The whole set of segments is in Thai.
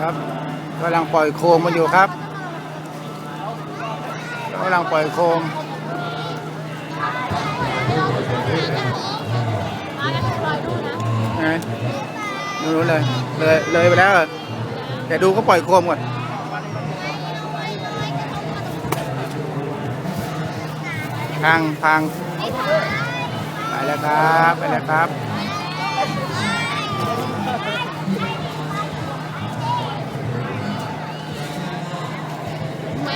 ครับกำลังปล่อยโคมมาอยู่ครับกำลังปล่อยโคมมาแล้วถูกรอยดูนะไงไม่รู้เลย เลยเลยไปแล้วเหรอแต่ดูก็ปล่อยโคมก่อนพังพังไปแล้วครับ ไปแล้วครับ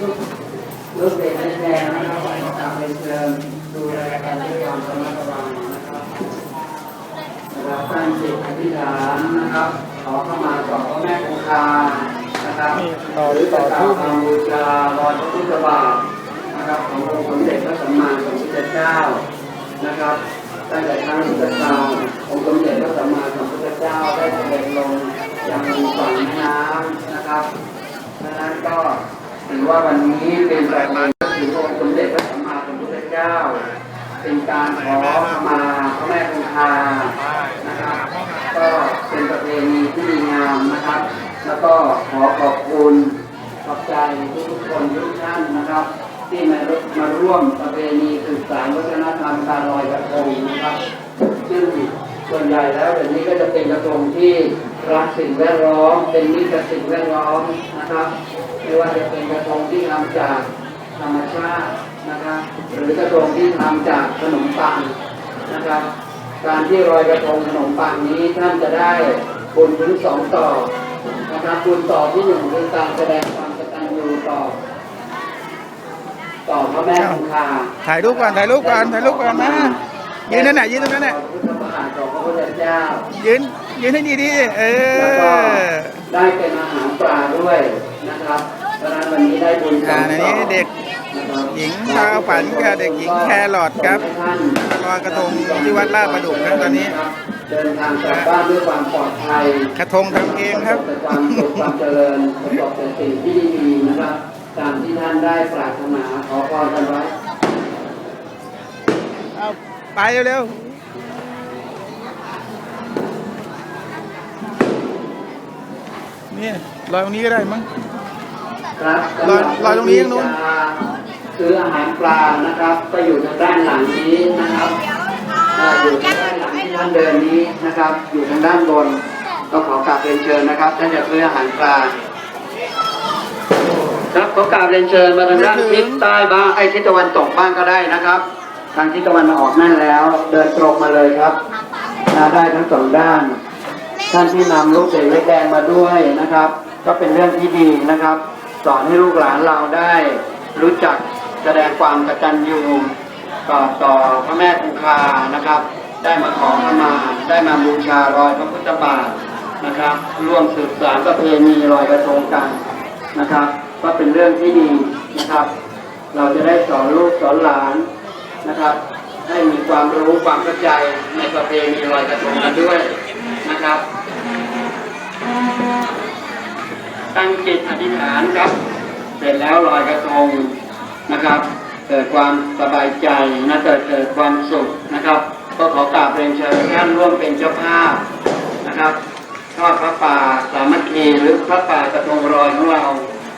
ลูกเด็กแดงนะครับตามเป็นเชิญดูแลกันด้วยความระมัดระวังนะครับนะครับตั้งจิตอธิษฐานนะครับ ขอเข้ามาต่อพระแม่คงคานะครับต่อหรือต่อกล่าทูบบูชารอยพระพุทธบาทนะครับขององค์สมเด็จพระสัมมาสัมพุทธเจ้านะครับตั้งแต่ครั้งพุทธกาลองค์สมเด็จพระสัมมาสัมพุทธเจ้าได้เสด็จลงยังฝั่งแม่น้ำนะครับดังนั้นก็ ถือว่าวันนี้เป็นประเพณีถือองค์สมเด็จพระสัมมาสัมพุทธเจ้า เป็นการขอขมาพระแม่คงคานะครับ ก็เป็นประเพณีที่ดีงามนะครับ แล้วก็ขอขอบคุณขอบใจทุกคนทุกท่านนะครับ ที่มามาร่วมประเพณีสืบสานวัฒนธรรมการลอยกระทงนะครับ ซึ่งส่วนใหญ่แล้วเดี๋ยวนี้ก็จะเป็นกระทงที่รักสิ่งแวดล้อมเป็นมิตรกับสิ่งแวดล้อมนะครับ ไม่ว่าจะเป็นกระทงที่ทำจากธรรมชาตินะครับ หรือกระทงที่ทำจากขนมปังนะครับ การที่ลอยกระทงขนมปังนี้ท่านจะได้บุญถึงสองต่อนะครับบุญต่อที่หนึ่งคือการแสดงความกตัญญูต่อ ต่อพระแม่คงคาถ่ายรูปก่อนถ่ายรูปก่อนถ่ายรูปก่อนนะยืนนั่นแหละยืนตรงนั้นแหละพุทธประหารของพระพุทธเจ้ายืนยืนให้ดีดีๆเอแล้วก็อได้เป็นอาหารปลาด้วยนะครับ เพราะฉะนั้นวันนี้ได้บุญอ่าในนี้เด็กนะครับหญิงชาวฝันกับเด็กหญิงแครอทครับลอยกระทงที่วัดลาดประดุกครับตอนนี้เดินทางกลับบ้านด้วยความปลอดภัยกระทงทำเองครับประสบแต่ความสุขความเจริญประกอบแต่สิ่งที่ดีๆนะครับตามที่ท่านได้ปรารถนาขอพรกันไว้เอาไปเร็วๆนี่ลอยตรงนี้ก็ได้มั้ง ครับรอรอตรงนี้ตรงนู้นซื้ออาหารปลานะครับก็อยู่ทางด้านหลังนี้นะครับอ่าอยู่ทางด้านหลังที่ท่านเดินนี้นะครับ อยู่ทางด้านบน ก็ขอกราบเรียนเชิญนะครับท่านจะซื้ออาหารปลา ครับขอกราบเรียนเชิญมาทางด้านทิศใต้บ้างไอ้ทิศตะวันตกบ้างก็ได้นะครับ ทางทิศตะวันออกนั่นแล้ว เดินตรงมาเลยครับนาได้ทั้งสองด้าน ท่านที่นำลูกเด็กเล็กแดงมาด้วยนะครับ ก็เป็นเรื่องที่ดีนะครับ สอนให้ลูกหลานเราได้รู้จักแสดงความกตัญญูต่อต่อพระแม่คงคานะครับ ได้มาขอขมา ได้มาบูชารอยพระพุทธบาทนะครับ ร่วมสืบสานประเพณีลอยกระทงกันนะครับ ก็เป็นเรื่องที่ดีนะครับ เราจะได้สอนลูกสอนหลานนะครับ ให้มีความรู้ความเข้าใจในประเพณีลอยกระทงกันด้วยนะครับ ตั้งจิตอธิษฐานครับ เสร็จแล้วลอยกระทงนะครับ เกิดความสบายใจนะเกิดเกิดความสุขนะครับ ก็ขอกราบเรียนเชิญท่านร่วมเป็นเจ้าภาพนะครับทอดพระป่าสามัคคีหรือพระป่ากระทงลอยของเรา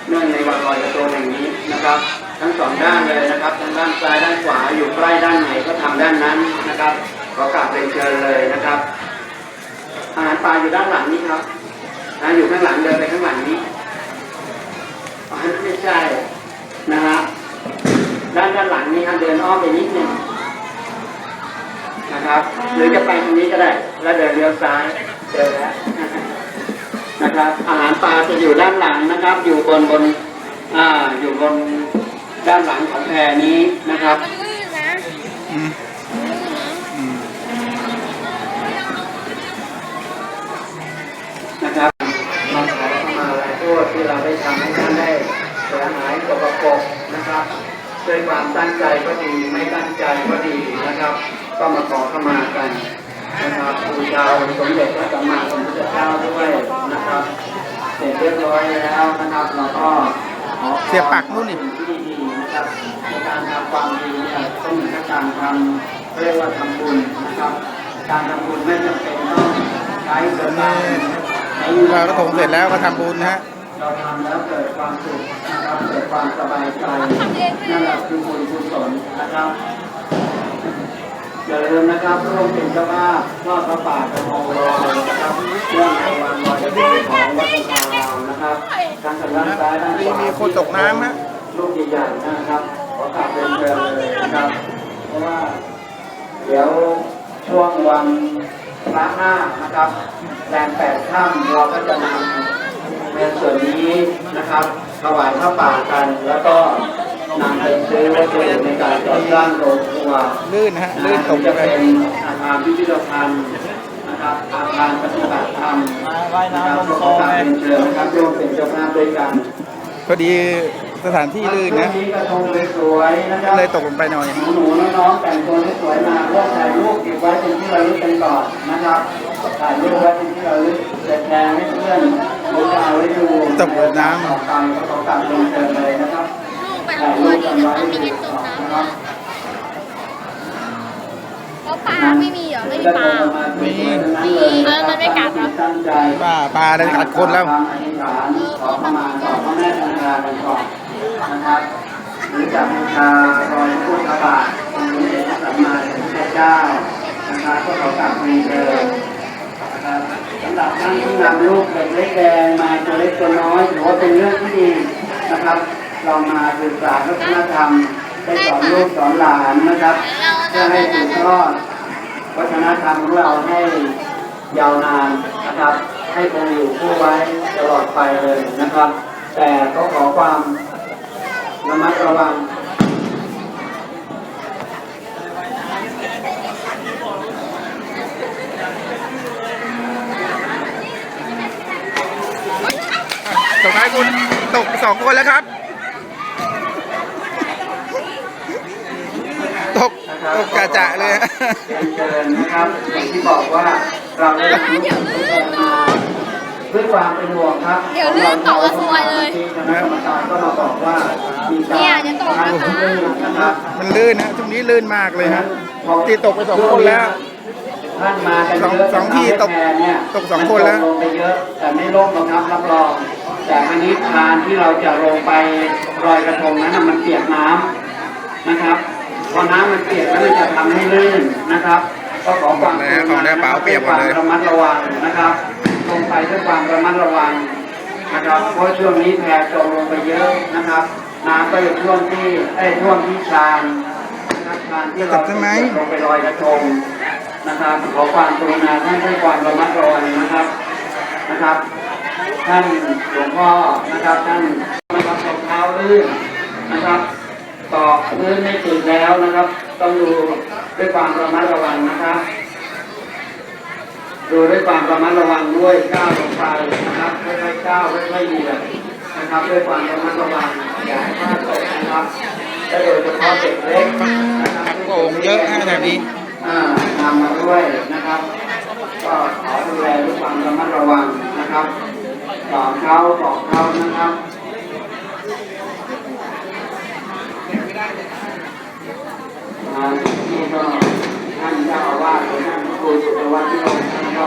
เนื่องในวันลอยกระทงแห่งนี้นะครับ ทั้งสองด้านเลยนะครับทั้งด้านซ้ายด้านขวาอยู่ใกล้ด้านไหนก็ทำด้านนั้นนะครับขอกราบเรียนเชิญเลยนะครับอาหารปลาอยู่ด้านหลังนี้ครับ นะอยู่ข้างหลังเดินไปข้างหลังนี้ไม่ใช่นะฮะอ้อมไปนิดนึงนะครับ หรือจะไปทางนี้ก็ได้ แล้วเดินเลี้ยวซ้ายเจอแล้วนะครับ อาหารปลาจะอยู่ด้านหลังนะครับ อยู่บนบนอ่าอยู่บนด้านหลังของแพนี้นะครับ ษที่เราได้ทำให้ท่านได้เสียหายสกปรกนะครับด้วยความตั้งใจก็ดีไม่ตั้งใจก็ดีนะครับ ก็มาขอเข้ามากันนะครับบูชาองค์สมเด็จพระสัมมาสัมพุทธเจ้าด้วยนะครับเสร็จเรียบร้อยแล้วนะครับเราก็ขอเสียบปากนู่นนี่ที่ดีนะครับในการทำความดีเนี่ยต้องมีการทำเรียกว่าทำบุญนะครับการทำบุญไม่จำเป็นต้องใช้เงินลอยกระทงเสร็จแล้วก็ทำบุญนะฮะ เราทำแล้วเกิดความสุขนะครับเกิดความสบายใจนั่นแหละคือบุญกุศลนะครับอย่าลืมนะครับร่วมเป็นเจ้าภาพทอดพระป่ากระทงลอยนะครับเรื่องในวันลอยกระทงของวัดพระพาวนะครับทางด้านซ้ายด้านขมีวามีคนตกน้ำฮะลูกใหญ่ๆนะครับขอกลับเรียนเชิญเลยนะครับ เพราะว่า เดี๋ยวช่วงวันพระห้านะครับแรมแปดค่ำเราก็จะนำ ในส่วนนี้นะครับถวายพระป่ากัน แล้วก็นำไปซื้อวัตถุในการก่อสร้างโรงครัวลื่นนะฮะลื่นตกจะไปเป็นอาคารพิพิธภัณฑ์นะครับอาคารปฏิบัติธรรมว่ายนะครับน้ำลงขคออกราบไงเรียนเชิญนะครับร่วมเป็นเจ้าภาพด้วยกันพอดีสถานที่ลื่นนะช่วงนี้กระทงสวยๆนะครับเลยตกลงไปหน่อยหนูๆน้องๆแต่งตัวสวยๆมาร่วมถ่ายรูปเก็บไว้เป็นที่ระลึกกันก่อนนะครับถ่ายรูปไว้เป็นที่ระลึกจะแชร์ให้เพื่อน ตกน้ำต่อไปก็ขอกลับเรียนเชิญเลยนะครับลูกไปเอาตัวดีกันเดี๋ยวไว้มันมีให้กันดูจมก่อนน้ำนะครับแล้วปลาไม่มีเหรอ ไม่มีปลามีมันไม่กัดเหรอปลาปลาได้กัดคนแล้วทำอธิษฐานขอเข้ามาต่อพระแม่ธรรมดากันก่อนนะครับหรือจากบูชารอยพุทธบาทองค์สมเด็จพระสัมมาสัมพุทธเจ้านะครับก็ขอกราบเรียนเชิญ สำหรับท่านที่นำลูกเด็กเล็กแดงมาตัวเล็กตัวน้อยถือว่าเป็นเรื่องที่ดีนะครับ เรามาศึกษาวัฒนธรรมได้สอนลูกสอนหลานนะครับเพื่อให้สืบทอดวัฒนธรรมของเราให้ยาวนานนะครับ ให้คงอยู่คู่ไว้ตลอดไปเลยนะครับ แต่ก็ขอความระมัดระวัง ตกท้ายคุณตกสองคนแล้วครับ ตกตกกระจะเลยฮะเรียนเชิญนะครับอย่างที่บอกว่าเราได้รับรู้ถึงมาด้วยความเป็นห่วงครับเดี๋ยวลื่นต่อกับซวยเลย คณะกรรมการก็มาบอกว่ามีการเนี่ยเดี๋ยวตกนะคะลื่นนะครับมันลื่นนะช่วงนี้ลื่นมากเลยฮะที่ตกไปสองคนแล้ว ท่านมากันเยอะสองสองที่ตกแพเนี่ยตกสองคนแล้วลงไปเยอะแต่ไม่ล่มหรอกครับรับรอง แต่อันนี้ทานที่เราจะลงไปลอยกระทงนั้นน่ะมันเปียกน้ำนะครับ พอน้ำมันเปียกแล้วมันจะทำให้ลื่นนะครับ ก็ขอความของในกระเป๋าเปียกหมดเลยด้วยความระมัดระวังนะครับ ลงไปด้วยความระมัดระวังนะครับ เพราะช่วงนี้แพจมลงไปเยอะนะครับ น้ำก็จะท่วมที่ไอ้ยท่วมที่ชานนะครับชานที่เราตัดต้นไม้ลงไปลอยกระทงนะครับ ขอความกรุณาท่านให้ความระมัดระวังนะครับนะครับ ท่านหลวงพ่อนะครับท่านนะครับรองเท้าลื่นนะครับต่อพื้นไม่ติดแล้วนะครับ ต้องดูด้วยความระมัดระวังนะครับ ดูด้วยความระมัดระวังด้วยก้าวลงไปนะครับค่อยๆก้าวค่อยๆเหยียบนะครับ ด้วยความระมัดระวังอย่าให้พลาดตกนะครับและโดยเฉพาะเด็กเล็กนะครับโอ่งเยอะฮะแถวนี้อ่านำมาด้วยนะครับ ก็ขอดูแลด้วยความระมัดระวังนะครับ สอนเขาบอกเขานะครับอ่านี่ก็ท่านเจ้าอาวาสหรือท่านพระครูสุตวัฒน์ที่เราท่านก็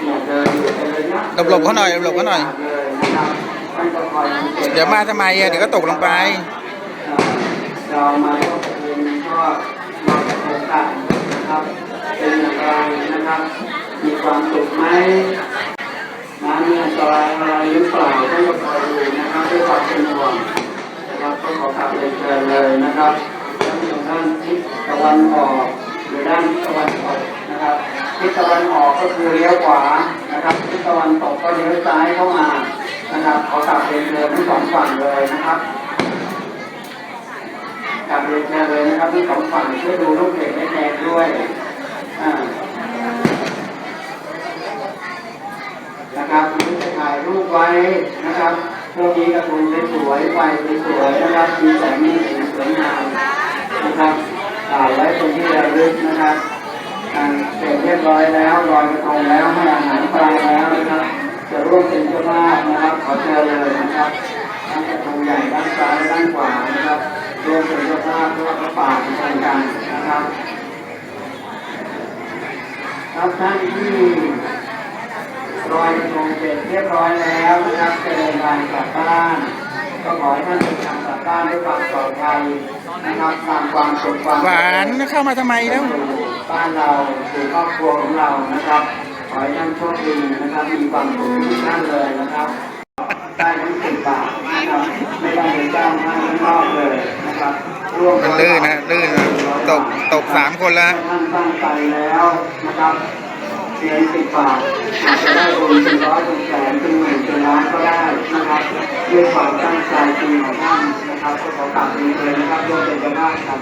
เนี่ยเดินอยู่เป็นระยะหลบๆเขาหน่อยหลบๆเขาหน่อยเลยนะครับท่านก็คอยสังกตเดี๋ยวมาทำไมอะเดี๋ยวก็ตกลงไปเรามาร่วมประชุมก็มาประชุมกันนะครับ เป็นอย่างไรนะครับ มีความสุขไหม น้ำมีอันตรายอะไรหรือเปล่าต้องมาคอยดูนะครับด้วยความเป็นห่วงนะครับก็ขอกราบเรียนเชิญเลยนะครับท่านผู้ชมท่านทิศตะวันออกหรือด้านทิศตะวันตกนะครับทิศตะวันออกก็คือเลี้ยวขวานะครับทิศตะวันตกก็เลี้ยวซ้ายเข้ามานะครับขอกลับเรียนเชิญทั้งสองฝั่งเลยนะครับกลับเรียนเชิญเลยนะครับทั้งสองฝั่งช่วยดูลูกเด็กแดงด้วยอ่า นะครับที่จะถ่ายรูปไว้นะครับพวกนี้กระทุนสวยไฟสวยนะครับมีแสงมีสีสวยงามนะครับถ่ายไว้เป็นที่ระลึกนะครับเสร็จเรียบร้อยแล้วลอยกระทงแล้วให้อาหารปลาแล้วนะครับ จะร่วมเป็นเจ้าภาพนะครับขอเชิญเลยนะครับทั้งกระทงใหญ่ด้านซ้ายด้านขวานะครับร่วมเป็นเจ้าภาพเพื่อพระป่าเป็นทางการนะครับครับท่านที่ ลอยกระทงเสร็จเรียบร้อยแล้วนะครับจะเดินทางกลับบ้าน ก็ขอให้ท่านเดินทางกลับบ้านด้วยความปลอดภัยนะครับตามความสุขความหวานเข้ามาทำไมแล้วบ้านเราสู่ครอบครัวของเรานะครับ ขอให้ท่านโชคดีนะครับมีความสุขทุกท่านเลยนะครับได้ทั้งสิบบาทนะครับไม่ต้องไปจ้างท่านข้างนอกเลยนะครับร่วมมันลื่นนะลื่นนะตกตกสามคนแล้วท่านตั้งใจแล้วนะครับ เพียสิบบาทอาจจะได้บุญเป็นร้อยเป็นแสนเป็นหมื่นเป็นล้านก็ได้นะครับด้วยความตั้งใจจริงของท่านนะครับก็ขอกราบเรียนเลยนะครับร่วมเป็นเจ้าภาพกัน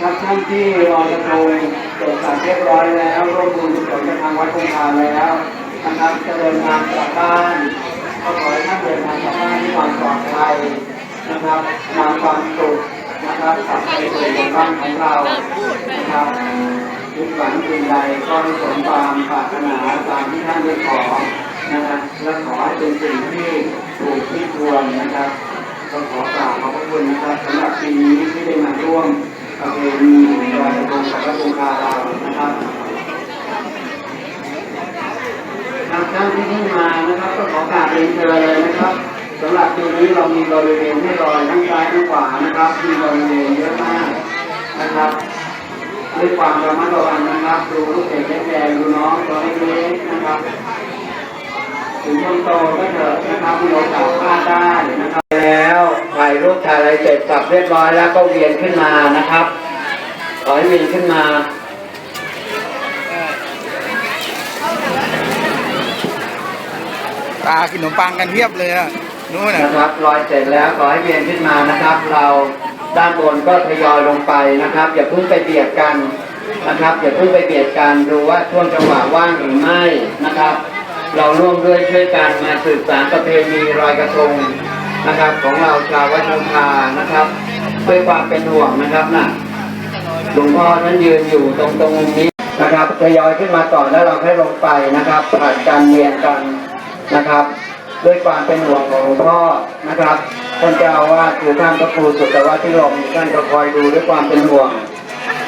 ครับท่านที่รอยกระทงเสร็จสับเรียบร้อยแล้วร่วมบุญกับทางวัดคงคาแล้วนะครับจะเดินทางกลับบ้านก็ขอให้ท่านเดินทางกลับบ้านด้วยความปลอดภัยนะครับนำความสุขนะครับกลับไปสู่บ้านของเรานะครับ ทุกหวังสิ่งใดก็ให้สมความปรารถนาตามที่ท่านได้ขอนะครับและขอให้เป็นสิ่งที่ถูกที่ควรนะครับก็ขอกราบขอบพระคุณนะครับสำหรับปีนี้ที่ได้มาร่วมประเพณีลอยกระทงกับพระองค์คาเรานะครับทางท่านที่เพิ่งมานะครับ ก็ขอกราบเรียนเชิญเลยนะครับสำหรับปีนี้เรามีบริเวณให้ลอยทั้งซ้ายทั้งขวานะครับมีบริเวณเยอะมากนะครับ ด้วยความระมัดระวังนะครับ ดูลูกเด็กแดงๆดูน้องตัวเล็กๆนะครับ ถึงคนโตก็เถอะนะครับมีโอกาสพลาดได้นะครับ แล้วถ่ายรูปถ่ายอะไรเสร็จสับเรียบร้อยแล้วก็เวียนขึ้นมานะครับขอให้เวียนขึ้นมาตากินขนมปังกันเพียบเลยอะนู่นน่ะนะครับลอยเสร็จแล้วขอให้เวียนขึ้นมานะครับ เรา ด้านบนก็ทยอยลงไปนะครับ อย่าเพิ่งไปเบียดกันนะครับอย่าเพิ่งไปเบียดกันดูว่าช่วงจังหวะว่างหรือไม่นะครับ เราร่วมด้วยช่วยกันมาสืบสานประเพณีลอยกระทงนะครับ ของเราชาววัชงคานะครับด้วยความเป็นห่วงนะครับนะหลวงพ่อท่านยืนอยู่ตรงตรงนี้นะครับทยอยขึ้นมาก่อแล้วเราค่อยลงไปนะครับผ่านการเรียนกันนะครับ ด้วยความเป็นห่วงของหลวงพ่อนะครับ ท่านเจ้าว่าคือท่านพระครูสุตวัฒน์ที่ลมท่านก็คอยดูด้วยความเป็นห่วง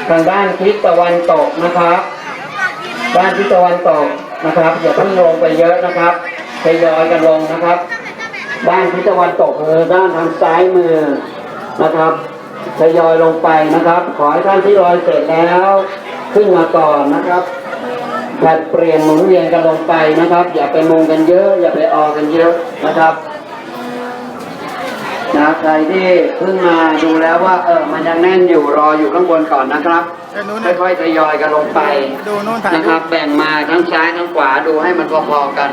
ทางด้านทิศตะวันตกนะครับ ด้านทิศตะวันตกนะครับอย่าเพิ่งลงไปเยอะนะครับทยอยกันลงนะครับ ด้านทิศตะวันตกคือด้านทางซ้ายมือนะครับทยอยลงไปนะครับ ขอให้ท่านที่ลอยเสร็จแล้ว ขึ้นมาก่อนนะครับผลัดเปลี่ยนหมุนเวียนกันลงไปนะครับ อย่าไปมุงกันเยอะ อย่าไปออกันเยอะนะครับ นะใครที่เพิ่งมาดูแล้วว่าเออมันยังแน่นอยู่รออยู่ข้างบนก่อนนะครับเอ้ยนู้นน่ะค่อยๆทยอยกันลงไปดูนู่นถ่ายนะรูครับปแบ่งมาทั้งซ้ายทั้งขวาดูให้มันพอๆกัน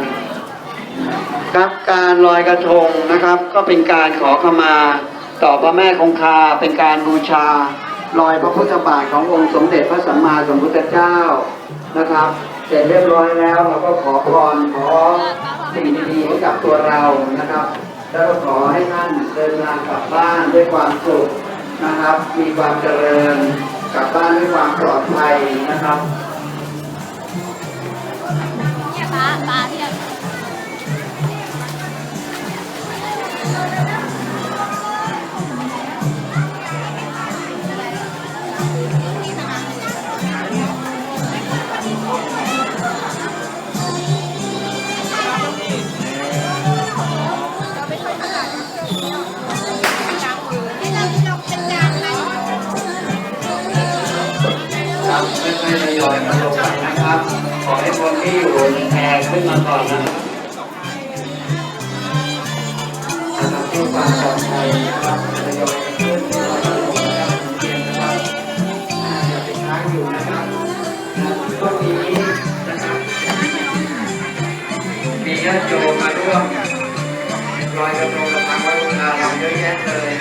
ครับการลอยกระทงนะครับ ก็เป็นการขอขมาต่อพระแม่คงคาเป็นการบูชาลอยพระพุทธบาทขององค์สมเด็จพระสัมมาสัมพุทธเจ้านะครับ เสร็จเรียบร้อยแล้วเราก็ขอพรขอสิ่งดีๆให้กับตัวเรานะครับ แล้วก็ขอให้ท่านเดินทางกลับบ้านด้วยความสุขนะครับ มีความเจริญ กลับบ้านด้วยความปลอดภัยนะครับ นะครับค่อยๆทยอยมาลงไปนะครับ ขอให้คนที่อยู่แพรขึ้นมาก่อนนะครับเพื่อคมปลอดภัยนอยขึ้นมาลงนะครัเตรียมนะครับอย่าไปค้าอยู่นะครับช่วงนี้นะครับมีญาโยมมาร่วมลอยกระทงกับทางวัดลาเราเยอะแยะเลย